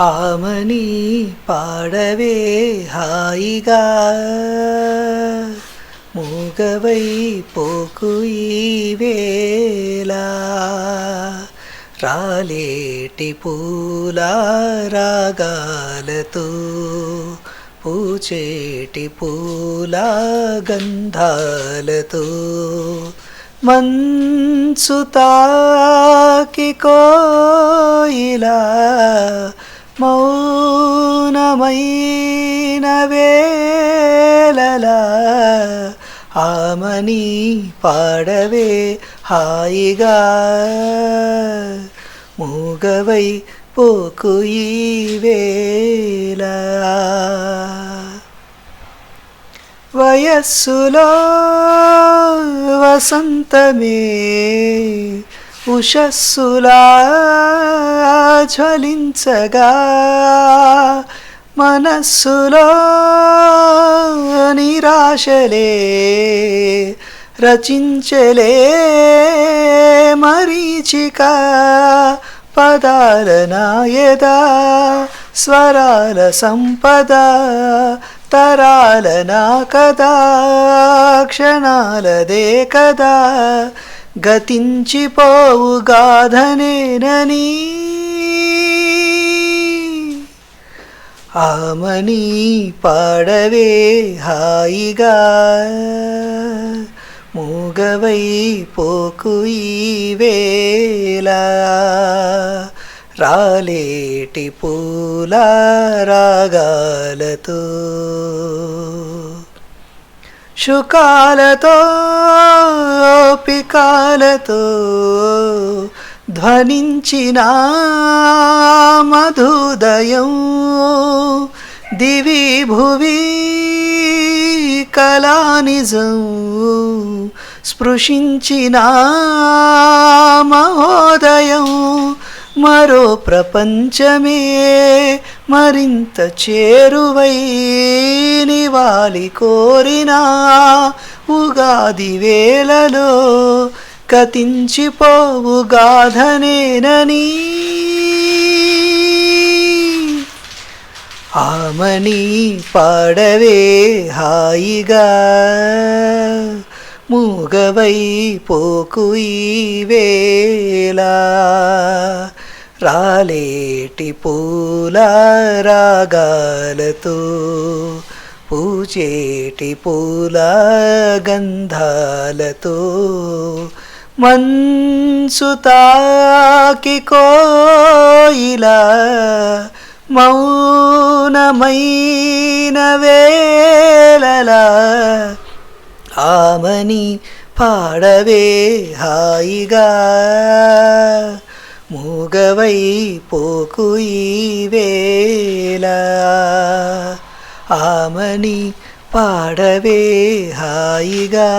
ఆమని పాడవే హాయిగా. మూగవై పోకు వేళ. రాలేటి పూల రాగాలతో పూచేటి పూల గంధాలతో మంచు కోయిలా మౌనమైన వేళలా ఆమని పాడవే హాయిగా. మూగవై పోకు ఈ వేళ. వయస్సులో వసంతమే ఉషస్సులా జ్వలించగా మనస్సులో నిరాశలే రచించలే మరీచిక పదాలనాయదా స్వరాల సంపద తరాలనా కదా క్షణాలదే కదా గతించిపోవు గాధనేనని ఆమని పాడవే హాయిగా. మూగవై పోకు ఈ వేళ. రాలేటి పూల రాగాలతో. శుకాలతో పికాలతో ధ్వనించిన మధుదయం దివి భువి కళానిజం స్పృశించిన మహోదయం మరో ప్రపంచమే మరింత చేరువై నివాలి కోరిన ఉగాది వేళలో కతించిపోవు గాధనేనని. ఆమని పాడవే హాయిగా. మూగవై పోకు ఈ వేళ. రాలేటి పూల రాగాలతో పూచేటి పూల గంధాలతో మంచు తాకి కోయిలా మౌనమైన వేళలా ఆమని పాడవే హాయిగా. మూగవై పోకు వేళ ఆమని పాడవే హాయిగా.